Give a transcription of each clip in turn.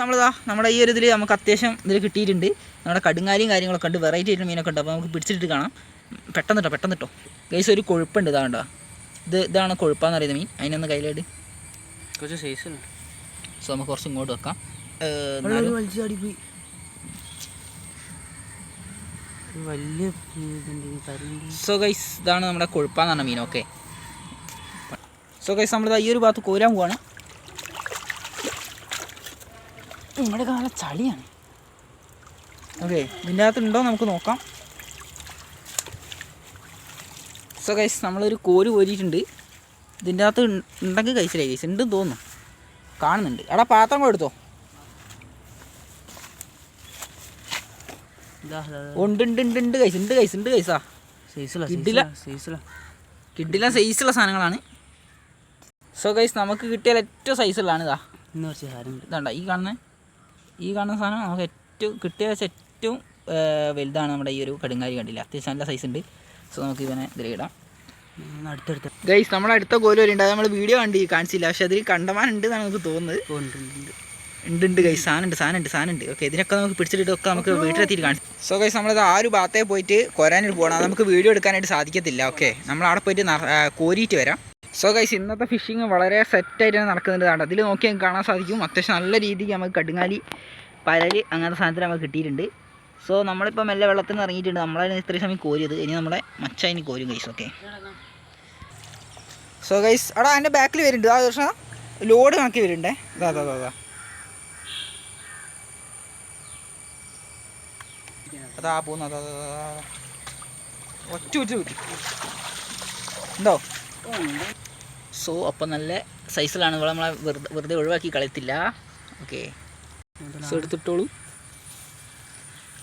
നമ്മളിതാ നമ്മുടെ ഈ ഒരു ഇതിൽ നമുക്ക് അത്യാവശ്യം ഇതിൽ കിട്ടിയിട്ടുണ്ട്. നമ്മുടെ കടുങ്ങാലിയും കാര്യങ്ങളൊക്കെ ഉണ്ട് വെറൈറ്റി ആയിട്ട് മീനൊക്കെ ഉണ്ട്. അപ്പോൾ നമുക്ക് പിടിച്ചിട്ട് കാണാം. പെട്ടെന്ന് കേട്ടോ പെട്ടെന്ന് കേട്ടോ ഗൈസ് ഒരു കൊഴുപ്പുണ്ട് ഇതാ കണ്ടോ. ഇത് ഇതാണ് കൊഴുപ്പാന്ന് പറയുന്നത് മീൻ. അതിനൊന്ന് കയ്യിലായിട്ട്. കുറച്ച് സൈസ് ഉണ്ട്. സോ നമുക്ക് കുറച്ച് ഇങ്ങോട്ട് വെക്കാം. ഇതുണ്ട് സോ ഗൈസ് ഇതാണ് നമ്മുടെ കൊഴുപ്പാന്ന് പറഞ്ഞ മീൻ. ഓക്കെ സോ ഗൈസ് നമ്മളിതാ ഈ ഒരു ഭാഗത്ത് കോരാൻ പോവാണ്. ഇവിടെ കാല ചളിയാണ്. ഓക്കെ ഇതിന്റെ അകത്തുണ്ടോ നമുക്ക് നോക്കാം. സോ കൈസ് നമ്മളൊരു കോര് കോരിയിട്ടുണ്ട്. ഇതിന്റെ അകത്ത് ഉണ്ടെങ്കിൽ കഴിച്ചില്ലേ കൈസ് ഉണ്ട് തോന്നുന്നു. കാണുന്നുണ്ട്. എടാ പാത്രം കൊടുത്തോ ഉണ്ട് ഉണ്ട് ഉണ്ട് ഉണ്ട് കൈസ് ഉണ്ട് കൈസ് ഉണ്ട് കൈസാ കിഡില. കിട്ടില്ല. സൈസുള്ള സാധനങ്ങളാണ്. സോ കൈസ് നമുക്ക് കിട്ടിയാൽ ഏറ്റവും സൈസുള്ളതാണ് ഇതാ. ഇതാണ്ട ഈ കാണുന്ന? ഈ കാണുന്ന സാധനം നമുക്ക് ഏറ്റവും കിട്ടിയ വെച്ച് ഏറ്റവും വലുതാണ് നമ്മുടെ ഈ ഒരു കടുങ്കാരി കണ്ടില്ല? അത്യാവശ്യം നല്ല സൈസ് ഉണ്ട്. സോ നമുക്ക് ഇവനെ ഇതിലിടാം അടുത്തടുത്ത്. ഗൈസ് നമ്മുടെ അടുത്ത കോൽ വരെ അത് നമ്മൾ വീഡിയോ കണ്ടി കാണിച്ചില്ല. പക്ഷെ അതിൽ കണ്ടമാൻ ഉണ്ട് എന്നാണ് നമുക്ക് തോന്നുന്നത്. ഉണ്ട് ഉണ്ട് ഗൈസ് സാധനം ഉണ്ട് സാധനം ഉണ്ട് സാധനം ഉണ്ട്. ഓക്കെ ഇതിനൊക്കെ നമുക്ക് പിടിച്ചിട്ട് ഒക്കെ നമുക്ക് വീട്ടിലെത്തിയിട്ട് കാണിച്ചു സോ ഗൈസ് നമ്മളത് ആ ഒരു ഭാഗത്തേ പോയിട്ട് കൊരാനായിട്ട് പോകണം അത് നമുക്ക് വീഡിയോ എടുക്കാനായിട്ട് സാധിക്കത്തില്ല. ഓക്കെ നമ്മൾ അവിടെ പോയിട്ട് കോരിയിട്ട് വരാം. സോ ഗൈസ് ഇന്നത്തെ ഫിഷിങ് വളരെ സെറ്റായിട്ടാണ് നടക്കുന്നുണ്ട് കാരണം അതിൽ നോക്കി നമുക്ക് കാണാൻ സാധിക്കും. അത്യാവശ്യം നല്ല രീതിക്ക് നമുക്ക് കടുങ്ങാലി പരൽ അങ്ങനത്തെ സാധനത്തിൽ നമുക്ക് കിട്ടിയിട്ടുണ്ട്. സോ നമ്മളിപ്പോൾ മെല്ലെ വെള്ളത്തിൽ നിന്ന് ഇറങ്ങിയിട്ടുണ്ട്. നമ്മളതിന് ഇത്രയും സമയം കോരിയത്. ഇനി നമ്മളെ മച്ചായിന് കോരും ഗൈസ് ഓക്കെ സോ ഗൈസ് അടാ എന്റെ ബാക്കിൽ വരുന്നുണ്ട്. ആ ദിവസം ലോഡ് കണക്കി വരുന്നുണ്ടേ. അതാ അതാ അതാ, അതാ അതാ പോകുന്നു അതാ. ഒറ്റ ഒറ്റ കുത്തി ഉണ്ടോ സോ അപ്പം നല്ല സൈസിലാണ് ഇവിടെ നമ്മളെ വെറുതെ വെറുതെ ഒഴിവാക്കി കളയത്തില്ല. ഓക്കെ സോ എടുത്തിട്ടോളൂ.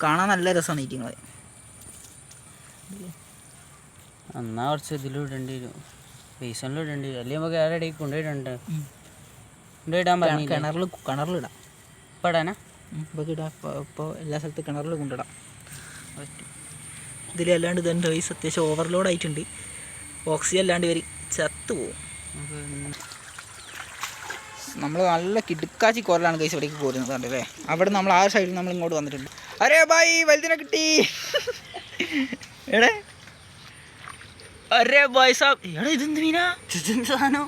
കാണാൻ നല്ല രസമാണ് ഈറ്റിങ്ങളെ എന്നാ കുറച്ച് ഇതിലും ഇടേണ്ടി വരും. ബേസണിലും ഇടേണ്ടി വരും. അല്ലെങ്കിൽ നമുക്ക് ആരുടെ ഇടയിൽ കൊണ്ടുപോയിട്ടുണ്ട് കൊണ്ടുപോയിടാൻ പറഞ്ഞു കിണറിൽ കിണറിലിടാം ഇപ്പം ഇടാനാ? ഇപ്പോൾ ഇടാം. ഇപ്പോൾ എല്ലാ സ്ഥലത്തും കിണറിൽ കൊണ്ടിടാം ഇതിലല്ലാണ്ട് ഇതെന്റെ വയസ്സ് അത്യാവശ്യം ഓവർലോഡ് ആയിട്ടുണ്ട്. ഓക്സിജൻ അല്ലാണ്ട് ഇവർ ചത്തു പോകും ഇന്ന് നമ്മൾ നല്ല കിടുക്കാച്ചി കോരലാണ് കൈസ് ഇവിടേക്ക് പോരുന്നത് കണ്ടല്ലേ അവിടെ നമ്മൾ ആ സൈഡിൽ നമ്മൾ ഇങ്ങോട്ട് വന്നിട്ടുണ്ട്. അരേ ബായ് വലുതിനെ കിട്ടി. എടേ അരേ ബായ് സാബ്. എടാ ഇതെന്ത് മീനാ? സാധനം?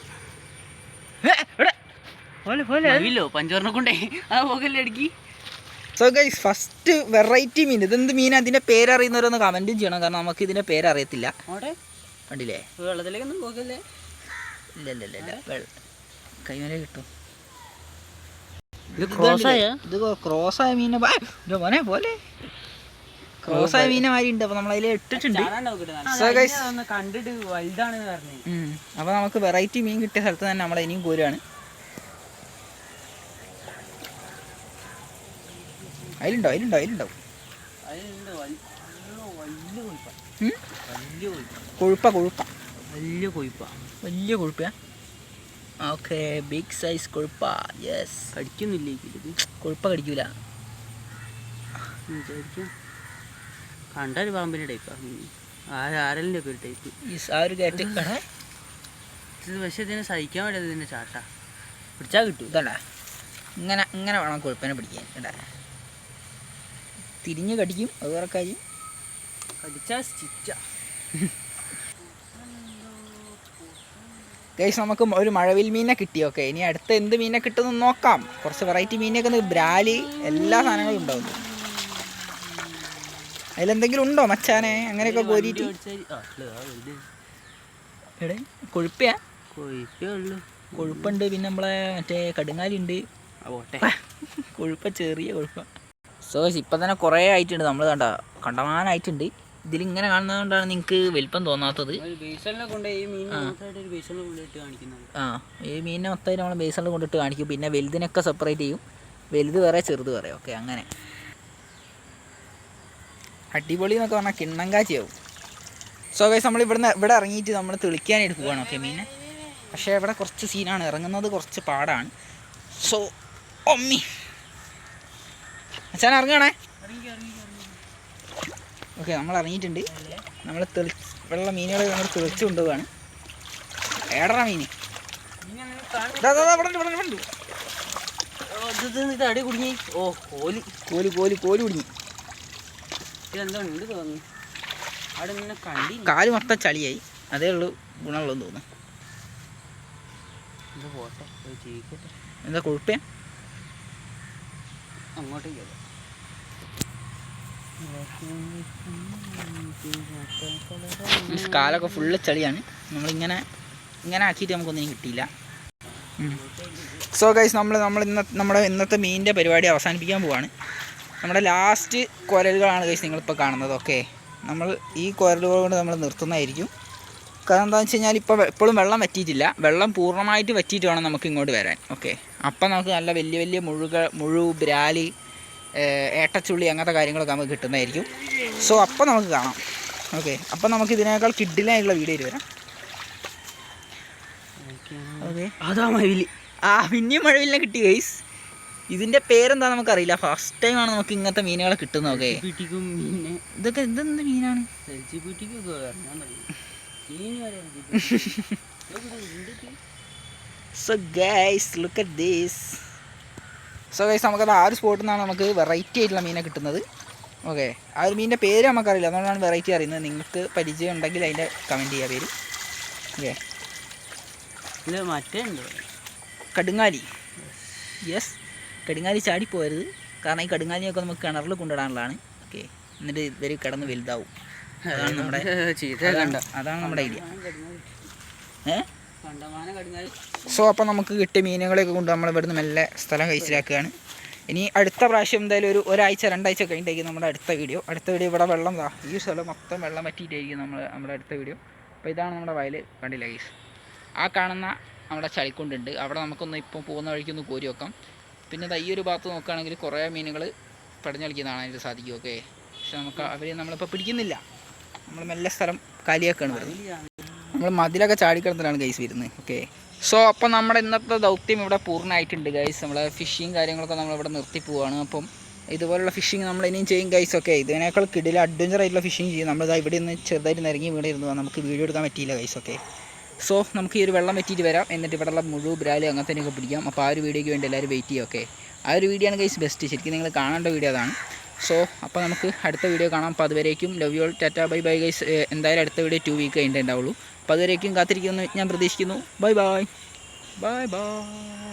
പഞ്ചോറിനെ കൊണ്ടേ. ആ പോകല്ലേ അടിക്കി. സോ ഗൈസ് ഫസ്റ്റ് വെറൈറ്റി മീൻ. ഇതെന്ത് മീൻ അതിന്റെ പേരറിയുന്നവരൊന്ന് കമന്റും ചെയ്യണം. കാരണം നമുക്ക് ഇതിന്റെ പേരറിയത്തില്ല. കണ്ടില്ലേ? വെള്ളത്തിലേക്കൊന്നും പോകല്ലേ? ഇല്ല ഇല്ല ഇല്ല കൈമല കിട്ടും. ഇത് ക്രോസായ ഇത് ക്രോസ് ആയ മീനെ മോനെ പോലെ. ക്രോസ് ആയ മീനെ മാതിരി ഉണ്ട്. അപ്പോൾ നമ്മളതിൽ ഇട്ടിട്ടുണ്ട്. കണ്ടിട്ട് വലുതാണ്. അപ്പോൾ നമുക്ക് വെറൈറ്റി മീൻ കിട്ടിയ സ്ഥലത്ത് തന്നെ നമ്മൾ ഇനിയും കോരുവാണ്. അതിലുണ്ടോ? അതിലുണ്ടോ? അതിലുണ്ടോ? അതിലുണ്ട്. വലിയ കൊഴുപ്പ. വലിയ കൊഴുപ്പ. കൊഴുപ്പ കൊഴുപ്പ. വലിയ കൊഴുപ്പ. വലിയ കൊഴുപ്പ? ഓക്കെ ബിഗ് സൈസ് കൊഴുപ്പ. യെസ് കടിക്കുന്നില്ല കൊഴുപ്പ കടിക്കൂല. കണ്ട കണ്ടൊരു പാമ്പിന്റെ ടൈപ്പാ ആരലിന്റെ ഒക്കെ ഒരു ടൈപ്പ് ഈ ആ ഒരു കയറ്റ് പക്ഷെ ഇത് പക്ഷേ ഇതിനെ സഹിക്കാൻ പറ്റാത്ത ഇതിന്റെ ചാട്ട. പിടിച്ചാൽ കിട്ടും ഇതടാ ഇങ്ങനെ ഇങ്ങനെ വേണം കൊഴുപ്പനെ പിടിക്കാൻ കേട്ടാ തിരിഞ്ഞ് കടിക്കും അത് വേറെ കാര്യം. കടിച്ചാൽ സ്റ്റിച്ച. ഗൈസ് നമുക്ക് ഒരു മഴവിൽ മീനെ കിട്ടി ഓക്കെ ഇനി അടുത്ത എന്ത് മീനെ കിട്ടുന്നു നോക്കാം. കുറച്ച് വെറൈറ്റി മീനൊക്കെ ബ്രാലി എല്ലാ സാധനങ്ങളും ഉണ്ടാവും അതിലെന്തെങ്കിലും ഉണ്ടോ മച്ചാനെ? അങ്ങനെയൊക്കെ കോരിയിട്ട്. എടേ കൊഴുപ്പയാ? കൊഴുപ്പുണ്ട് പിന്നെ നമ്മളെ മറ്റേ കടുങ്ങാലി ഉണ്ട് ആ കൊഴുപ്പ ചെറിയ കൊഴുപ്പ. സോ ഇപ്പം തന്നെ കുറേ ആയിട്ടുണ്ട്. നമ്മൾ കണ്ട കണ്ടമാനായിട്ടുണ്ട്. ഇതിലിങ്ങനെ കാണുന്നതുകൊണ്ടാണ് നിങ്ങൾക്ക് വലിപ്പം തോന്നാത്തത്. ആ. ഈ മീനിനെ മൊത്തം നമ്മൾ ബേസണിൽ കൊണ്ടിട്ട് കാണിക്കും. പിന്നെ വലുതിനൊക്കെ സെപ്പറേറ്റ് ചെയ്യും. വലുത് വേറെ ചെറുത് വേറെ. ഓക്കെ അങ്ങനെ. അടിപൊളി എന്നൊക്കെ പറഞ്ഞാൽ കിണ്ണങ്കാച്ചിയാവും. സോ ഗൈസ് നമ്മൾ ഇവിടുന്ന് ഇവിടെ ഇറങ്ങിയിട്ട് നമ്മൾ തെളിക്കാനായിട്ട് പോവാണ്. ഓക്കെ മീനെ. പക്ഷേ ഇവിടെ കുറച്ച് സീനാണ്. ഇറങ്ങുന്നത് കുറച്ച് പാടാണ്. സോ ഒമ്മി അച്ഛൻ ഇറങ്ങണേ ഓക്കെ നമ്മൾ ഇറങ്ങിയിട്ടുണ്ട്. നമ്മൾ തെളി വെള്ള മീനുകൾ നമ്മൾ തെളിച്ച് കൊണ്ടുപോവാണ്. ഏടറ മീൻ അടി കുടുങ്ങി. ഓ കോലി. കോലി കോലി കോലി കുടുങ്ങി. ഇതെന്തോ ഉണ്ട് തോന്നുന്നു. അവിടെ കണ്ടി കാൽ മൊത്തം ചളിയായി. അതേ ഉള്ളൂ ഗുണമുള്ളൂ തോന്നുന്നു. പോട്ടെ എന്താ കൊഴുപ്പേ? അങ്ങോട്ടേക്ക് മീൻസ് കാലൊക്കെ ഫുള്ള് ചളിയാണ്. നമ്മളിങ്ങനെ ഇങ്ങനെ ആക്കിയിട്ട് നമുക്കൊന്നും കിട്ടിയില്ല. സോ ഗൈസ് നമ്മൾ നമ്മൾ ഇന്ന നമ്മുടെ ഇന്നത്തെ മീനിന്റെ പരിപാടി അവസാനിപ്പിക്കാൻ പോവാണ്. നമ്മുടെ ലാസ്റ്റ് കുരലുകളാണ് ഗൈസ് നിങ്ങളിപ്പോൾ കാണുന്നത് ഓക്കെ നമ്മൾ ഈ കുരലുകൾ കൊണ്ട് നമ്മൾ നിർത്തുന്നതായിരിക്കും. കാരണം എന്താണെന്ന് വെച്ച് കഴിഞ്ഞാൽ ഇപ്പോൾ എപ്പോഴും വെള്ളം വറ്റിയിട്ടില്ല. വെള്ളം പൂർണമായിട്ട് വറ്റിയിട്ട് വേണം നമുക്ക് ഇങ്ങോട്ട് വരാൻ ഓക്കെ അപ്പം നമുക്ക് നല്ല വലിയ വലിയ മുഴുക മുഴു ബ്രാലി ഏട്ടച്ചുള്ളി അങ്ങനത്തെ കാര്യങ്ങളൊക്കെ നമുക്ക് കിട്ടുന്നതായിരിക്കും. സോ അപ്പം നമുക്ക് കാണാം. ഓക്കെ അപ്പം നമുക്ക് ഇതിനേക്കാൾ കിഡിലായിട്ടുള്ള വീഡിയോ വരാം. ഓക്കെ അതാ മഴവിൽ ആ പിന്നെയും മഴവില്ലിനെ കിട്ടി ഗൈസ് ഇതിന്റെ പേരെന്താ നമുക്കറിയില്ല. ഫസ്റ്റ് ടൈമാണ് നമുക്ക് ഇങ്ങനത്തെ മീനുകളെ കിട്ടുന്നത് ഓക്കെ ഇതൊക്കെ ഇതെന്ത് മീനാണ്? So guys look at these so guys നമുക്കത് ആ ഒരു സ്പോട്ടിൽ നിന്നാണ് നമുക്ക് വെറൈറ്റി ആയിട്ടുള്ള മീനെ കിട്ടുന്നത്. ഓക്കെ ആ ഒരു മീനിന്റെ പേര് നമുക്കറിയില്ല. അതുകൊണ്ടാണ് വെറൈറ്റി അറിയുന്നത്. നിങ്ങൾക്ക് പരിചയം ഉണ്ടെങ്കിൽ അതിന്റെ കമന്റ് ചെയ്യുക പേര് ഓക്കെ മറ്റേ കടുങ്ങാലി. യെസ് കടുങ്ങാലി ചാടിപ്പോരുത് കാരണം ഈ കടുങ്ങാലിയൊക്കെ നമുക്ക് കിണറിൽ കൊണ്ടിടാനുള്ളതാണ് ഓക്കെ എന്നിട്ട് ഇവർ കിടന്ന് വലുതാവും. അതാണ് നമ്മുടെ അതാണ് നമ്മുടെ ഐഡിയ ഏ കണ്ടമാന കടുങ്ങാൽ സോ അപ്പോൾ നമുക്ക് കിട്ടിയ മീനുകളെയൊക്കെ കൊണ്ട് നമ്മൾ ഇവിടുന്ന് മെല്ലെ സ്ഥലം കഴിച്ചിലാക്കുകയാണ് ഇനി അടുത്ത പ്രാവശ്യം എന്തായാലും ഒരു ഒരാഴ്ച രണ്ടാഴ്ച കഴിഞ്ഞിട്ടായിരിക്കും നമ്മുടെ അടുത്ത വീഡിയോ. അടുത്ത വീഡിയോ ഇവിടെ വെള്ളം താ ഈ സ്ഥലം മൊത്തം വെള്ളം പറ്റിയിട്ടായിരിക്കും നമ്മൾ നമ്മുടെ അടുത്ത വീഡിയോ. അപ്പോൾ ഇതാണ് നമ്മുടെ വയൽ കണ്ടില്ല ഗൈസ് ആ കാണുന്ന നമ്മുടെ ചളിക്കുണ്ടുണ്ട്. അവിടെ നമുക്കൊന്ന് ഇപ്പോൾ പോകുന്ന വഴിക്കൊന്ന് കോരി വെക്കാം. പിന്നെ ഈ ഒരു ഭാഗത്ത് നോക്കുകയാണെങ്കിൽ കുറേ മീനുകൾ പടഞ്ഞു കളിക്കുന്നതാണ് കാണാനായിട്ട് സാധിക്കും ഓക്കെ പക്ഷെ നമുക്ക് അവർ നമ്മളിപ്പോൾ പിടിക്കുന്നില്ല. നമ്മൾ മെല്ലെ സ്ഥലം കാലിയാക്കുകയാണ് നമ്മൾ മതിലൊക്കെ ചാടിക്കിടന്നിട്ടാണ് ഗൈസ് വരുന്നത് ഓക്കെ സോ അപ്പോൾ നമ്മുടെ ഇന്നത്തെ ദൗത്യം ഇവിടെ പൂർണമായിട്ടുണ്ട് ഗൈസ് നമ്മളെ ഫിഷിങ് കാര്യങ്ങളൊക്കെ നമ്മളിവിടെ നിർത്തി പോവാണ്. അപ്പം ഇതുപോലുള്ള ഫിഷിങ് നമ്മൾ ഇനിയും ചെയ്യും ഗൈസ് ഒക്കെ ഇതിനേക്കാൾ കിടില അഡ്വഞ്ചർ ആയിട്ടുള്ള ഫിഷിങ് ചെയ്യും. നമ്മളിതാ ഇവിടെ നിന്ന് ചെറുതായിട്ട് നിരങ്ങി ഇവിടെ ഇരുന്നു നമുക്ക് വീഡിയോ എടുക്കാൻ പറ്റിയില്ല ഗൈസ് ഒക്കെ സോ നമുക്ക് ഈ ഒരു വെള്ളം പറ്റിയിട്ട് വരാം. എന്നിട്ട് ഇവിടെയുള്ള മുഴുവൻ ബ്രാലി അങ്ങനത്തെ പിടിക്കാം. അപ്പോൾ ആ ഒരു വീഡിയോയ്ക്ക് വേണ്ടി എല്ലാവരും വെയിറ്റ് ചെയ്യുക. ഓക്കെ ആ ഒരു വീഡിയോ ആണ് ഗൈസ് ബെസ്റ്റ് ശരിക്കും നിങ്ങൾ കാണേണ്ട വീഡിയോ അതാണ്. സോ അപ്പോൾ നമുക്ക് അടുത്ത വീഡിയോ കാണാം. അപ്പോൾ അതുവരേക്കും. Love you all tata bye bye guys എന്തായാലും അടുത്ത വീഡിയോ ടു വീക്ക് കഴിഞ്ഞിട്ടുണ്ടാവുള്ളൂ അതുവരേക്കും കാത്തിരിക്കുമെന്ന് ഞാൻ പ്രതീക്ഷിക്കുന്നു. Bye bye bye bye.